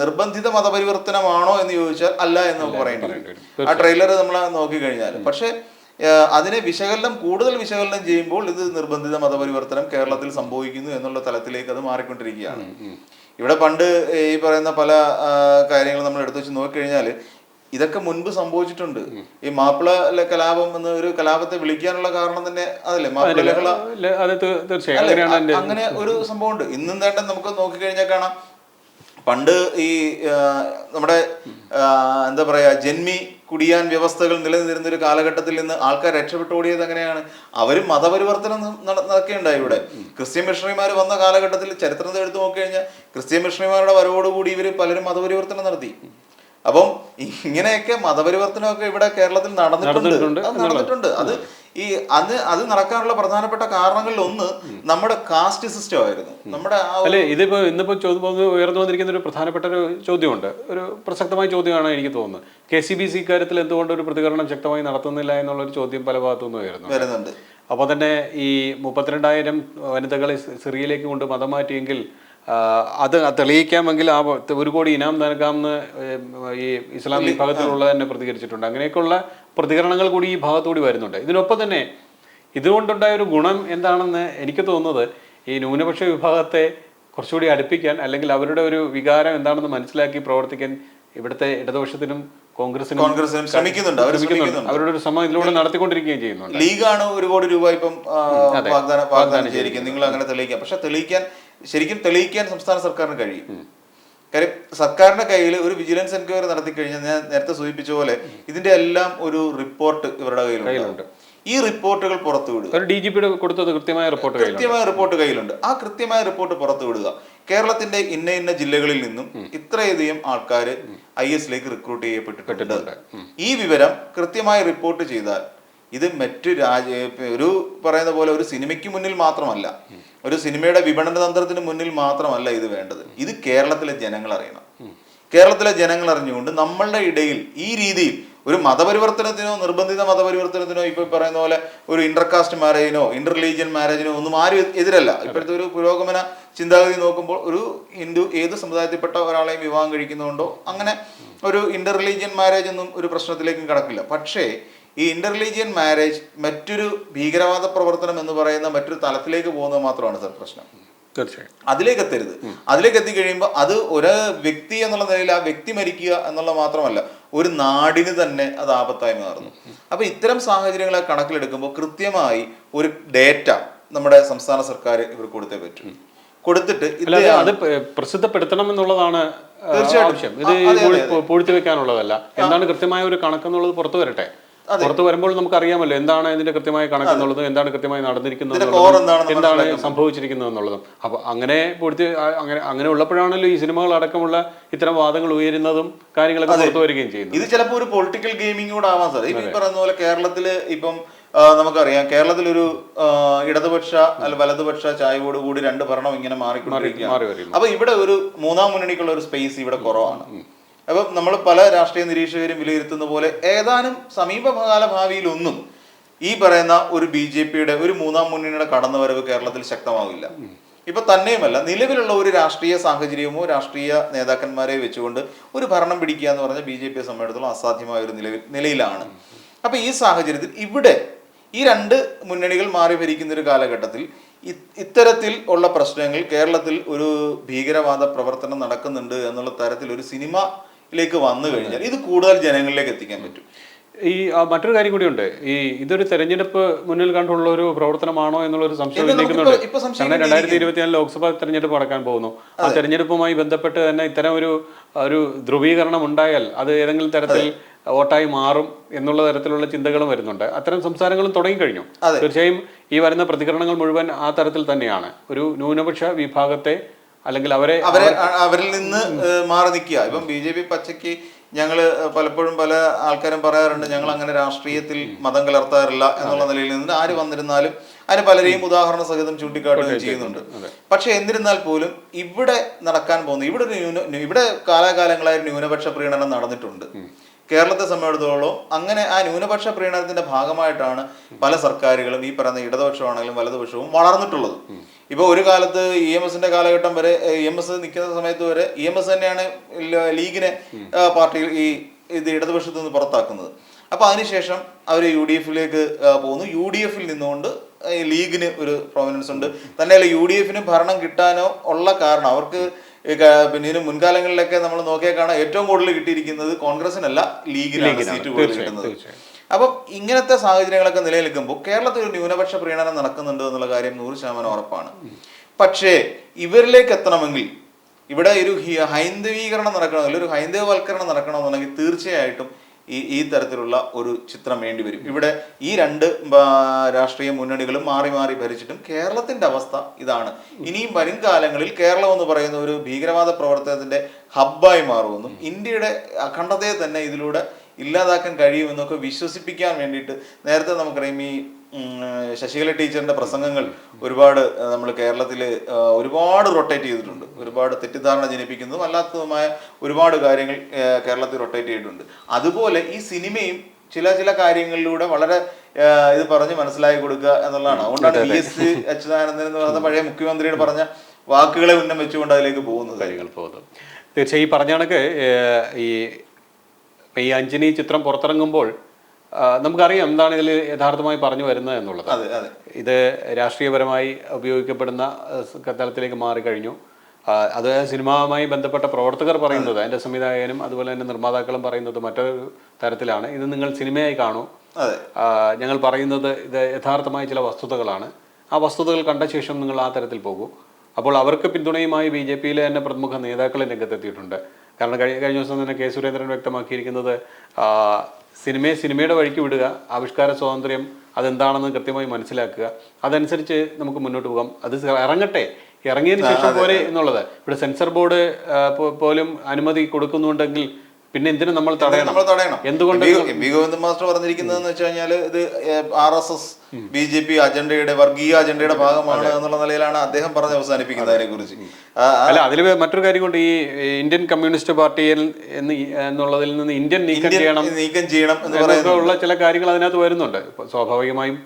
നിർബന്ധിത മതപരിവർത്തനമാണോ എന്ന് ചോദിച്ചാൽ അല്ല എന്ന് നമുക്ക് പറയേണ്ടി വരും. ആ ട്രെയിലർ നമ്മൾ നോക്കിക്കഴിഞ്ഞാൽ പക്ഷെ അതിനെ വിശകലനം കൂടുതൽ വിശകലനം ചെയ്യുമ്പോൾ ഇത് നിർബന്ധിത മതപരിവർത്തനം കേരളത്തിൽ സംഭവിക്കുന്നു എന്നുള്ള തലത്തിലേക്ക് അത് മാറിക്കൊണ്ടിരിക്കുകയാണ്. ഇവിടെ പണ്ട് ഈ പറയുന്ന പല കാര്യങ്ങൾ നമ്മൾ എടുത്തു വെച്ച് നോക്കിക്കഴിഞ്ഞാൽ ഇതൊക്കെ മുൻപ് സംഭവിച്ചിട്ടുണ്ട്. ഈ മാപ്പിള കലാപം എന്ന ഒരു കലാപത്തെ വിളിക്കാനുള്ള കാരണം തന്നെ അതല്ലേ? മാപ്പിള ലഹള അങ്ങനെ ഒരു സംഭവം ഉണ്ട് ഇന്നും തേണ്ട നമുക്ക് നോക്കിക്കഴിഞ്ഞാൽ കാണാം. പണ്ട് ഈ നമ്മുടെ എന്താ പറയാ ജന്മി കുടിയാൻ വ്യവസ്ഥകൾ നിലനിന്നിരുന്ന ഒരു കാലഘട്ടത്തിൽ നിന്ന് ആൾക്കാർ രക്ഷപ്പെട്ടോടിയത് എങ്ങനെയാണ്? അവർ മതപരിവർത്തനം നട- നടക്കുകയുണ്ടായി ഇവിടെ. ക്രിസ്ത്യൻ മിഷണറിമാർ വന്ന കാലഘട്ടത്തിൽ ചരിത്രം എടുത്തു നോക്കിക്കഴിഞ്ഞാൽ ക്രിസ്ത്യൻ മിഷണറിമാരുടെ വരവോടുകൂടി ഇവർ പലരും മതപരിവർത്തനം നടത്തി. അപ്പം ഇങ്ങനെയൊക്കെ മതപരിവർത്തനമൊക്കെ ഇവിടെ കേരളത്തിൽ നടന്നിട്ടുണ്ട്. അത് നടന്നിട്ടുണ്ട്. അത് ഈ അത് അത് നടക്കാനുള്ള പ്രധാനപ്പെട്ട കാരണങ്ങളിൽ ഒന്ന് നമ്മുടെ കാസ്റ്റ് സിസ്റ്റം ആയിരുന്നു. നമ്മുടെ അല്ലെ ഇതിപ്പോ ഇന്നിപ്പോ ചോദ്യം ഉയർന്നു വന്നിരിക്കുന്ന ഒരു പ്രധാനപ്പെട്ട ഒരു ചോദ്യമുണ്ട്. ഒരു പ്രസക്തമായ ചോദ്യമാണ് എനിക്ക് തോന്നുന്നത്. കെ സി ബി സി ഇക്കാര്യത്തിൽ എന്തുകൊണ്ട് ഒരു പ്രതികരണം ശക്തമായി നടത്തുന്നില്ല എന്നുള്ള ഒരു ചോദ്യം പല ഭാഗത്തുനിന്ന് ഉയർന്നു വരുന്നുണ്ട്. അപ്പോൾ തന്നെ ഈ മുപ്പത്തിരണ്ടായിരം വനിതകളെ സിറിയയിലേക്ക് കൊണ്ട് മതം മാറ്റിയെങ്കിൽ അത് തെളിയിക്കാമെങ്കിൽ ആ ഒരു കോടി ഇനാം നൽകാമെന്ന് ഈ ഇസ്ലാം വിഭാഗത്തിലുള്ള തന്നെ പ്രതികരിച്ചിട്ടുണ്ട്. അങ്ങനെയൊക്കെയുള്ള പ്രതികരണങ്ങൾ കൂടി ഈ ഭാഗത്തുകൂടി വരുന്നുണ്ട്. ഇതിനൊപ്പം തന്നെ ഇതുകൊണ്ടുണ്ടായ ഒരു ഗുണം എന്താണെന്ന് എനിക്ക് തോന്നുന്നത് ഈ ന്യൂനപക്ഷ വിഭാഗത്തെ കുറച്ചുകൂടി അടുപ്പിക്കാൻ അല്ലെങ്കിൽ അവരുടെ ഒരു വികാരം എന്താണെന്ന് മനസ്സിലാക്കി പ്രവർത്തിക്കാൻ ഇവിടുത്തെ ഇടതുപക്ഷത്തിനും കോൺഗ്രസിനും കോൺഗ്രസിനും ശ്രമിക്കുന്നുണ്ട്. അവർ ശ്രമിക്കുന്നുണ്ട്. അവരുടെ ഒരു ശ്രമം ഇതിലൂടെ നടത്തിക്കൊണ്ടിരിക്കുകയും ചെയ്യുന്നുണ്ട്. ലീഗാണ് ഒരു കോടി രൂപ ഇപ്പം വാഗ്ദാനം വാഗ്ദാനം ചെയ്തിരിക്കുന്നത്. നിങ്ങൾ അങ്ങനെ തെളിയിക്കാം. പക്ഷെ തെളിയിക്കാൻ ശരിക്കും തെളിയിക്കാൻ സംസ്ഥാന സർക്കാരിന് കഴിയും. കാര്യം സർക്കാരിന്റെ കയ്യിൽ ഒരു വിജിലൻസ് എൻക്വയറി നടത്തി കഴിഞ്ഞാൽ ഞാൻ നേരത്തെ സൂചിപ്പിച്ച പോലെ ഇതിന്റെ എല്ലാം ഒരു റിപ്പോർട്ട് ഇവരുടെ കയ്യിലുണ്ട്. ഈ റിപ്പോർട്ടുകൾ പുറത്തുവിടുക ഡി ജി പിയുടെ കൊടുത്തത് കൃത്യമായ റിപ്പോർട്ട് കൃത്യമായ റിപ്പോർട്ട് കയ്യിലുണ്ട്. ആ കൃത്യമായ റിപ്പോർട്ട് പുറത്തു വിടുക. കേരളത്തിന്റെ ഇന്ന ഇന്ന ജില്ലകളിൽ നിന്നും ഇത്രയധികം ആൾക്കാർ ഐ എസിലേക്ക് റിക്രൂട്ട് ചെയ്യപ്പെട്ടിട്ടുണ്ട്. ഈ വിവരം കൃത്യമായി റിപ്പോർട്ട് ചെയ്താൽ ഇത് മറ്റു രാജ ഒരു പറയുന്ന പോലെ ഒരു സിനിമയ്ക്ക് മുന്നിൽ മാത്രമല്ല ഒരു സിനിമയുടെ വിപണന തന്ത്രത്തിന് മുന്നിൽ മാത്രമല്ല ഇത് വേണ്ടത്. ഇത് കേരളത്തിലെ ജനങ്ങൾ അറിയണം. കേരളത്തിലെ ജനങ്ങൾ അറിഞ്ഞുകൊണ്ട് നമ്മളുടെ ഇടയിൽ ഈ രീതിയിൽ ഒരു മതപരിവർത്തനത്തിനോ നിർബന്ധിത മതപരിവർത്തനത്തിനോ ഇപ്പൊ പറയുന്ന പോലെ ഒരു ഇന്റർകാസ്റ്റ് മാരേജിനോ ഇന്റർ റിലീജിയൻ മാരേജിനോ ഒന്നും ആരും എതിരല്ല. ഇപ്പോഴത്തെ ഒരു പുരോഗമന ചിന്താഗതി നോക്കുമ്പോൾ ഒരു ഹിന്ദു ഏത് സമുദായത്തിൽപ്പെട്ട ഒരാളെയും വിവാഹം കഴിക്കുന്നുണ്ടോ അങ്ങനെ ഒരു ഇന്റർ റിലീജിയൻ മാരേജ് ഒന്നും ഒരു പ്രശ്നത്തിലേക്കും കടക്കില്ല. പക്ഷേ ഈ ഇന്റർലീജിയൻ മാരേജ് മറ്റൊരു ഭീകരവാദ പ്രവർത്തനം എന്ന് പറയുന്ന മറ്റൊരു തലത്തിലേക്ക് പോകുന്നത് മാത്രമാണ് സർ പ്രശ്നം. തീർച്ചയായും. അതിലേക്ക് എത്തരുത്. അതിലേക്ക് എത്തിക്കഴിയുമ്പോൾ അത് ഒരു വ്യക്തി എന്നുള്ള നിലയിൽ ആ വ്യക്തി മരിക്കുക എന്നുള്ള മാത്രമല്ല ഒരു നാടിന് തന്നെ അത് ആപത്തായി മാറുന്നു. അപ്പൊ ഇത്തരം സാഹചര്യങ്ങളെ കണക്കിലെടുക്കുമ്പോൾ കൃത്യമായി ഒരു ഡേറ്റ നമ്മുടെ സംസ്ഥാന സർക്കാർ ഇവർ കൊടുത്തേ പറ്റും. കൊടുത്തിട്ട് അത് പ്രസിദ്ധപ്പെടുത്തണം എന്നുള്ളതാണ് തീർച്ചയായിട്ടും. ഇത് ആ, അതെ, അതെ, പൂഴ്ത്തി- പൂഴ്ത്തി വെക്കാനുള്ളതല്ല. എന്താണ് കൃത്യമായ ഒരു കണക്കെന്നുള്ളത് പുറത്തു വരട്ടെ. പുറത്തു വരുമ്പോൾ നമുക്ക് അറിയാമല്ലോ എന്താണ് ഇതിന്റെ കൃത്യമായ കണക്ക് എന്നുള്ളതും എന്താണ് കൃത്യമായി നടന്നിരിക്കുന്നത് എന്താണ് സംഭവിച്ചിരിക്കുന്നത് എന്നുള്ളതും. അപ്പൊ അങ്ങനെ പൊടുത്ത് അങ്ങനെ അങ്ങനെ ഉള്ളപ്പോഴാണല്ലോ ഈ സിനിമകൾ അടക്കമുള്ള ഇത്തരം വാദങ്ങൾ ഉയരുന്നതും കാര്യങ്ങളൊക്കെ പുറത്തു വരികയും ചെയ്യുന്നത്. ഇത് ചിലപ്പോൾ ഒരു പൊളിറ്റിക്കൽ ഗെയിമിംഗ് കൂടെ ആവാൻ സാർ ഈ പറയുന്ന പോലെ കേരളത്തിൽ ഇപ്പം നമുക്കറിയാം കേരളത്തിലൊരു ഒരു ഇടതുപക്ഷ അല്ല വലതുപക്ഷ ചായവോട് കൂടി രണ്ട് ഭരണം ഇങ്ങനെ മാറി മാറിക്കൊണ്ടിരിക്കുകയാണ്. അപ്പൊ ഇവിടെ ഒരു മൂന്നാം മുന്നണിക്കുള്ള ഒരു സ്പേസ് ഇവിടെ കുറവാണ്. അപ്പം നമ്മൾ പല രാഷ്ട്രീയ നിരീക്ഷകരും വിലയിരുത്തുന്ന പോലെ ഏതാനും സമീപകാല ഭാവിയിലൊന്നും ഈ പറയുന്ന ഒരു ബി ജെ പിയുടെ ഒരു മൂന്നാം മുന്നണിയുടെ കടന്നുവരവ് കേരളത്തിൽ ശക്തമാവില്ല. ഇപ്പൊ തന്നെയുമല്ല നിലവിലുള്ള ഒരു രാഷ്ട്രീയ സാഹചര്യമോ രാഷ്ട്രീയ നേതാക്കന്മാരെ വെച്ചുകൊണ്ട് ഒരു ഭരണം പിടിക്കുക എന്ന് പറഞ്ഞാൽ ബി ജെ പിയെ സംബന്ധിച്ചിടത്തോളം അസാധ്യമായ ഒരു നിലവിൽ നിലയിലാണ്. അപ്പൊ ഈ സാഹചര്യത്തിൽ ഇവിടെ ഈ രണ്ട് മുന്നണികൾ മാറി ഭരിക്കുന്ന ഒരു കാലഘട്ടത്തിൽ ഇത്തരത്തിൽ ഉള്ള പ്രശ്നങ്ങൾ കേരളത്തിൽ ഒരു ഭീകരവാദ പ്രവർത്തനം നടക്കുന്നുണ്ട് എന്നുള്ള തരത്തിൽ ഒരു സിനിമയിലേക്ക് വന്നു കഴിഞ്ഞാൽ ഇത് കൂടുതൽ ജനങ്ങളിലേക്ക് എത്തിക്കാൻ പറ്റും. ഈ മറ്റൊരു കാര്യം കൂടിയുണ്ട്. ഈ ഇതൊരു തെരഞ്ഞെടുപ്പ് മുന്നിൽ കണ്ടുള്ള ഒരു പ്രവർത്തനമാണോ എന്നുള്ളൊരു സംശയം ഉന്നയിക്കുന്നുണ്ട്. കാരണം രണ്ടായിരത്തി ഇരുപത്തിനാല് ലോക്സഭാ തെരഞ്ഞെടുപ്പ് നടക്കാൻ പോകുന്നു. ആ തെരഞ്ഞെടുപ്പുമായി ബന്ധപ്പെട്ട് തന്നെ ഇത്തരം ഒരു ഒരു ധ്രുവീകരണം ഉണ്ടായാൽ അത് ഏതെങ്കിലും തരത്തിൽ വോട്ടായി മാറും എന്നുള്ള തരത്തിലുള്ള ചിന്തകളും വരുന്നുണ്ട്. അത്തരം സംസാരങ്ങളും തുടങ്ങിക്കഴിഞ്ഞു. കഴിഞ്ഞു തീർച്ചയായും ഈ വരുന്ന പ്രതികരണങ്ങൾ മുഴുവൻ ആ തരത്തിൽ തന്നെയാണ്. ഒരു ന്യൂനപക്ഷ വിഭാഗത്തെ അല്ലെങ്കിൽ അവരെ അവരെ അവരിൽ നിന്ന് മാറി നിൽക്കുക. ഇപ്പം ബി ജെ പി പച്ചയ്ക്ക് ഞങ്ങൾ പലപ്പോഴും പല ആൾക്കാരും പറയാറുണ്ട് ഞങ്ങൾ അങ്ങനെ രാഷ്ട്രീയത്തിൽ മതം കലർത്താറില്ല എന്നുള്ള നിലയിൽ നിന്ന് ആര് വന്നിരുന്നാലും അതിന് പലരെയും ഉദാഹരണ സഹിതം ചൂണ്ടിക്കാട്ടുകയും ചെയ്യുന്നുണ്ട്. പക്ഷെ എന്നിരുന്നാൽ പോലും ഇവിടെ നടക്കാൻ പോകുന്ന ഇവിടെ ഒരു ന്യൂന ഇവിടെ കാലാകാലങ്ങളായ ന്യൂനപക്ഷ പ്രീണനം നടന്നിട്ടുണ്ട്. കേരളത്തെ സംബന്ധിച്ചിടത്തോളം അങ്ങനെ ആ ന്യൂനപക്ഷ പ്രീണനത്തിന്റെ ഭാഗമായിട്ടാണ് പല സർക്കാരുകളും ഈ പറയുന്ന ഇടതുപക്ഷമാണെങ്കിലും വലതുപക്ഷവും വളർന്നിട്ടുള്ളത്. ഇപ്പൊ ഒരു കാലത്ത് ഇ എം എസിന്റെ കാലഘട്ടം വരെ ഇ എം എസ് നിൽക്കുന്ന സമയത്ത് വരെ ഇ എം എസ് തന്നെയാണ് ലീഗിനെ പാർട്ടി ഈ ഇത് ഇടതുപക്ഷത്ത് നിന്ന് പുറത്താക്കുന്നത്. അപ്പോൾ അതിനുശേഷം അവർ യു ഡി എഫിലേക്ക് പോകുന്നു യു ഡി എഫിൽ നിന്നുകൊണ്ട് ലീഗിന് ഒരു പ്രോമിനൻസ് ഉണ്ട്. തന്നെയല്ല യു ഡി എഫിന് ഭരണം കിട്ടാനോ ഉള്ള കാരണം അവർക്ക് പിന്നെ ഇതിന് മുൻകാലങ്ങളിലൊക്കെ നമ്മൾ നോക്കിയാൽ കാണാൻ ഏറ്റവും കൂടുതൽ കിട്ടിയിരിക്കുന്നത് കോൺഗ്രസിനല്ല ലീഗിനാണ്. സീറ്റ് കൂടുതൽ കിട്ടുന്നത്. അപ്പം ഇങ്ങനത്തെ സാഹചര്യങ്ങളൊക്കെ നിലനിൽക്കുമ്പോൾ കേരളത്തിൽ ഒരു ന്യൂനപക്ഷ പ്രീണനം നടക്കുന്നുണ്ട് എന്നുള്ള കാര്യം നൂറ് ശതമാനം ഉറപ്പാണ് പക്ഷേ ഇവരിലേക്ക് എത്തണമെങ്കിൽ ഇവിടെ ഒരു ഹൈന്ദവീകരണം നടക്കണമെങ്കിൽ ഒരു ഹൈന്ദവവൽക്കരണം നടക്കണമെന്നുണ്ടെങ്കിൽ തീർച്ചയായിട്ടും ഈ ഈ തരത്തിലുള്ള ഒരു ചിത്രം വേണ്ടി വരും. ഇവിടെ ഈ രണ്ട് രാഷ്ട്രീയ മുന്നണികളും മാറി മാറി ഭരിച്ചിട്ടും കേരളത്തിന്റെ അവസ്ഥ ഇതാണ്. ഇനിയും വരും കാലങ്ങളിൽ കേരളം എന്ന് പറയുന്ന ഒരു ഭീകരവാദ പ്രവർത്തനത്തിന്റെ ഹബ്ബായി മാറുമെന്നും ഇന്ത്യയുടെ അഖണ്ഡതയെ തന്നെ ഇതിലൂടെ ഇല്ലാതാക്കാൻ കഴിയുമെന്നൊക്കെ വിശ്വസിപ്പിക്കാൻ വേണ്ടിയിട്ട് നേരത്തെ നമുക്കറിയാം ഈ ശശികല ടീച്ചറിന്റെ പ്രസംഗങ്ങൾ ഒരുപാട് നമ്മൾ കേരളത്തിൽ ഒരുപാട് റൊട്ടേറ്റ് ചെയ്തിട്ടുണ്ട്. ഒരുപാട് തെറ്റിദ്ധാരണ ജനിപ്പിക്കുന്നതും അല്ലാത്തതുമായ ഒരുപാട് കാര്യങ്ങൾ കേരളത്തിൽ റൊട്ടേറ്റ് ചെയ്തിട്ടുണ്ട്. അതുപോലെ ഈ സിനിമയും ചില ചില കാര്യങ്ങളിലൂടെ വളരെ ഇത് പറഞ്ഞ് മനസ്സിലാക്കി കൊടുക്കുക എന്നുള്ളതാണ്. അതുകൊണ്ടാണ് വി എസ് അച്യുതാനന്ദൻ എന്ന് പറയുന്ന പഴയ മുഖ്യമന്ത്രിയുടെ പറഞ്ഞ വാക്കുകളെ ഉന്നം വെച്ചുകൊണ്ട് അതിലേക്ക് പോകുന്നത്. കാര്യങ്ങൾ പോകുന്നത്. തീർച്ചയായും ഈ പറഞ്ഞ കണക്ക് ഈ ഈ അഞ്ജനി ചിത്രം പുറത്തിറങ്ങുമ്പോൾ നമുക്കറിയാം എന്താണ് ഇതിൽ യഥാർത്ഥമായി പറഞ്ഞു വരുന്നത് എന്നുള്ളത്. അതെ അതെ. ഇത് രാഷ്ട്രീയപരമായി ഉപയോഗിക്കപ്പെടുന്ന തലത്തിലേക്ക് മാറിക്കഴിഞ്ഞു. അത് സിനിമയുമായി ബന്ധപ്പെട്ട പ്രവർത്തകർ പറയുന്നത് അതിന്റെ സംവിധായകനും അതുപോലെ തന്നെ നിർമ്മാതാക്കളും പറയുന്നത് മറ്റൊരു തരത്തിലാണ്. ഇത് നിങ്ങൾ സിനിമയായി കാണൂ. അതെ. ഞങ്ങൾ പറയുന്നത് ഇത് യഥാർത്ഥമായ ചില വസ്തുതകളാണ്. ആ വസ്തുതകൾ കണ്ട ശേഷം നിങ്ങൾ ആ തരത്തിൽ പോകൂ. അപ്പോൾ അവർക്ക് പിന്തുണയുമായി ബി ജെ പിയിലെ തന്നെ പ്രമുഖ നേതാക്കൾ രംഗത്തെത്തിയിട്ടുണ്ട്. കാരണം കഴിഞ്ഞ കഴിഞ്ഞ ദിവസം തന്നെ കെ സുരേന്ദ്രൻ വ്യക്തമാക്കിയിരിക്കുന്നത് സിനിമയെ സിനിമയുടെ വഴിക്ക് വിടുക ആവിഷ്കാര സ്വാതന്ത്ര്യം അതെന്താണെന്ന് കൃത്യമായി മനസ്സിലാക്കുക. അതനുസരിച്ച് നമുക്ക് മുന്നോട്ട് പോകാം. അത് ഇറങ്ങട്ടെ. ഇറങ്ങിയതിന് ശേഷം പോരെ എന്നുള്ളത്. ഇവിടെ സെൻസർ ബോർഡ് പോലും അനുമതി കൊടുക്കുന്നുണ്ടെങ്കിൽ പിന്നെ എന്തിനും നമ്മൾ തടയണം? നമ്മൾ തടയണം? എന്തുകൊണ്ട് എം വി- ഗോവിന്ദൻ മാസ്റ്റർ പറഞ്ഞിരിക്കുന്നതെന്ന് വെച്ച് കഴിഞ്ഞാൽ ഇത് R S S B J P അജണ്ടയുടെ വർഗീയ അജണ്ടയുടെ ഭാഗമാണ് എന്നുള്ള നിലയിലാണ് അദ്ദേഹം പറഞ്ഞ് അവസാനിപ്പിക്കുന്നതിനെ കുറിച്ച് അല്ല അതിൽ മറ്റൊരു കാര്യം കൊണ്ട് ഈ ഇന്ത്യൻ കമ്മ്യൂണിസ്റ്റ് പാർട്ടിയിൽ എന്ന് എന്നുള്ളതിൽ നിന്ന് ഇന്ത്യൻ നീക്കം ചെയ്യണം നീക്കം ചെയ്യണം എന്ന് പറയുന്ന ഉള്ള ചില കാര്യങ്ങൾ അതിനകത്ത് വരുന്നുണ്ട്. സ്വാഭാവികമായും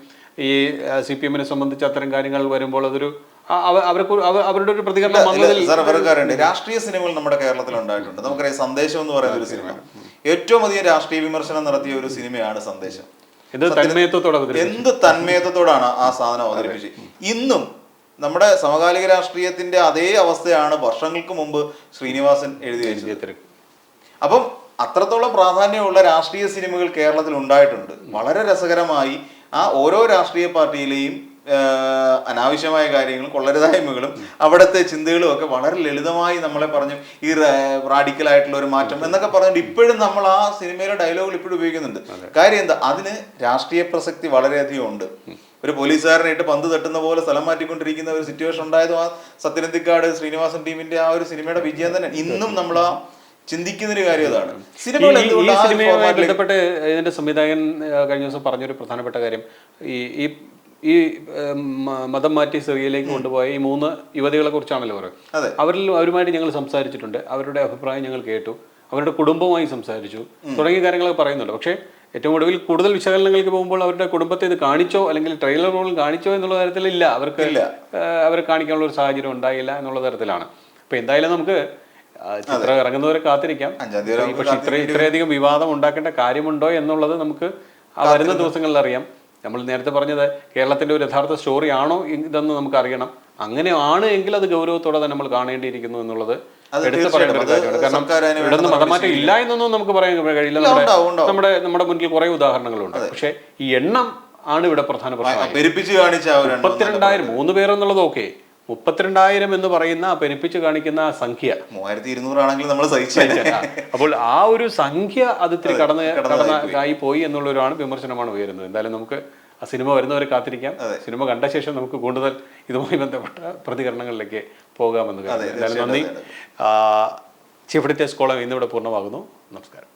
ഈ സി പി എമ്മിനെ സംബന്ധിച്ച് അത്തരം കാര്യങ്ങൾ വരുമ്പോൾ അതൊരു അവർക്ക് അവരുടെ ഒരു പ്രതികരണം വന്നതിൽ രാഷ്ട്രീയ സിനിമകൾ നമ്മുടെ കേരളത്തിൽ ഉണ്ടായിട്ടുണ്ട്. നമുക്കറിയാം സന്ദേശം എന്ന് പറയുന്ന ഒരു സിനിമ. ഏറ്റവും അധികം രാഷ്ട്രീയ വിമർശനം നടത്തിയ ഒരു സിനിമയാണ് സന്ദേശം. എന്ത് തന്മയത്വത്തോടാണ് ആ സാധനം അവതരിപ്പിച്ചത്? ഇന്നും നമ്മുടെ സമകാലിക രാഷ്ട്രീയത്തിന്റെ അതേ അവസ്ഥയാണ് വർഷങ്ങൾക്ക് മുമ്പ് ശ്രീനിവാസൻ എഴുതി വെച്ചത്. അപ്പം അത്രത്തോളം പ്രാധാന്യമുള്ള രാഷ്ട്രീയ സിനിമകൾ കേരളത്തിൽ ഉണ്ടായിട്ടുണ്ട്. വളരെ രസകരമായി ആ ഓരോ രാഷ്ട്രീയ പാർട്ടിയിലെയും അനാവശ്യമായ കാര്യങ്ങളും കൊള്ളരുതായ്മകളും അവിടുത്തെ ചിന്തകളും ഒക്കെ വളരെ ലളിതമായി നമ്മളെ പറഞ്ഞു ഈ റാഡിക്കൽ ആയിട്ടുള്ള ഒരു മാറ്റം എന്നൊക്കെ പറഞ്ഞിട്ട് ഇപ്പോഴും നമ്മൾ ആ സിനിമയിലെ ഡയലോഗുകൾ ഇപ്പോഴും ഉപയോഗിക്കുന്നുണ്ട്. കാര്യം എന്താ? അതിന് രാഷ്ട്രീയ പ്രസക്തി വളരെയധികം ഉണ്ട്. ഒരു പോലീസുകാരനെ ഇട്ട് പന്ത് തട്ടുന്ന പോലെ സ്ഥലം മാറ്റിക്കൊണ്ടിരിക്കുന്ന ഒരു സിറ്റുവേഷൻ ഉണ്ടായത് ആ സത്യനന്ദിക്കാട് ശ്രീനിവാസൻ ടീമിന്റെ ആ ഒരു സിനിമയുടെ വിജയം തന്നെ. ഇന്നും നമ്മൾ ആ ചിന്തിക്കുന്ന ഒരു കാര്യം അതാണ്. സിനിമയുമായി ബന്ധപ്പെട്ട് ഇതിന്റെ സംവിധായകൻ കഴിഞ്ഞ ദിവസം പറഞ്ഞൊരു പ്രധാനപ്പെട്ട കാര്യം. ഈ ഈ ഈ മതം മാറ്റി സിറിയയിലേക്ക് കൊണ്ടുപോയ ഈ മൂന്ന് യുവതികളെ കുറിച്ചാണല്ലോ. അവർ. അവരിൽ അവരുമായിട്ട് ഞങ്ങൾ സംസാരിച്ചിട്ടുണ്ട്. അവരുടെ അഭിപ്രായം ഞങ്ങൾ കേട്ടു. അവരുടെ കുടുംബവുമായി സംസാരിച്ചു. തുടങ്ങിയ കാര്യങ്ങളൊക്കെ പറയുന്നുണ്ട്. പക്ഷേ ഏറ്റവും ഒടുവിൽ കൂടുതൽ വിശകലനങ്ങൾക്ക് പോകുമ്പോൾ അവരുടെ കുടുംബത്തെ ഇത് കാണിച്ചോ അല്ലെങ്കിൽ ട്രെയിലർ റോളിൽ കാണിച്ചോ എന്നുള്ള തരത്തിലില്ല അവർക്ക് അവർ അവരെ കാണിക്കാനുള്ള ഒരു സാഹചര്യം ഉണ്ടായില്ല എന്നുള്ള തരത്തിലാണ്. അപ്പൊ എന്തായാലും നമുക്ക് ചിത്രം ഇറങ്ങുന്നവരെ കാത്തിരിക്കാം. പക്ഷെ ഇത്ര ഇത്രയധികം വിവാദം ഉണ്ടാക്കേണ്ട കാര്യമുണ്ടോ എന്നുള്ളത് നമുക്ക് വരുന്ന ദിവസങ്ങളിൽ അറിയാം. നമ്മൾ നേരത്തെ പറഞ്ഞത് കേരളത്തിന്റെ ഒരു യഥാർത്ഥ സ്റ്റോറി ആണോ ഇതെന്ന് നമുക്കറിയണം. അങ്ങനെ ആണ് എങ്കിൽ അത് ഗൗരവത്തോടെ തന്നെ നമ്മൾ കാണേണ്ടിയിരിക്കുന്നു എന്നുള്ളത് എടുത്തു പറയേണ്ട ഒരു കാര്യമാണ്. കാരണം ഇവിടെ നിന്ന് മതമാറ്റം ഇല്ല എന്നൊന്നും നമുക്ക് പറയാൻ കഴിയില്ല. നമ്മുടെ. നമ്മുടെ നമ്മുടെ മുന്നിൽ കുറെ ഉദാഹരണങ്ങളുണ്ട്. പക്ഷേ ഈ എണ്ണം ആണ് ഇവിടെ പ്രധാന പ്രശ്നം മുപ്പത്തിരണ്ടായിരം മൂന്ന് പേർ എന്നുള്ളത് ഓക്കെ മുപ്പത്തിരണ്ടായിരം എന്ന് പറയുന്ന പെനിപ്പിച്ച് കാണിക്കുന്ന സംഖ്യ. മൂവായിരത്തി ഇരുന്നൂറാണെങ്കിൽ നമ്മൾ അപ്പോൾ ആ ഒരു സംഖ്യ അത് ഇത്തിരി കടന്ന് കടന്നായി പോയി എന്നുള്ളൊരാണ് വിമർശനമാണ് ഉയരുന്നത്. എന്തായാലും നമുക്ക് ആ സിനിമ വരുന്നവരെ കാത്തിരിക്കാം. സിനിമ കണ്ട ശേഷം നമുക്ക് കൂടുതൽ ഇതുമായി ബന്ധപ്പെട്ട പ്രതികരണങ്ങളിലേക്ക് പോകാമെന്ന് കരുതുന്നു. എന്തായാലും നന്ദി. ചീഫ് എഡിറ്റേഴ്സ് കോളം ഇന്നിവിടെ പൂർണമാകുന്നു. നമസ്കാരം.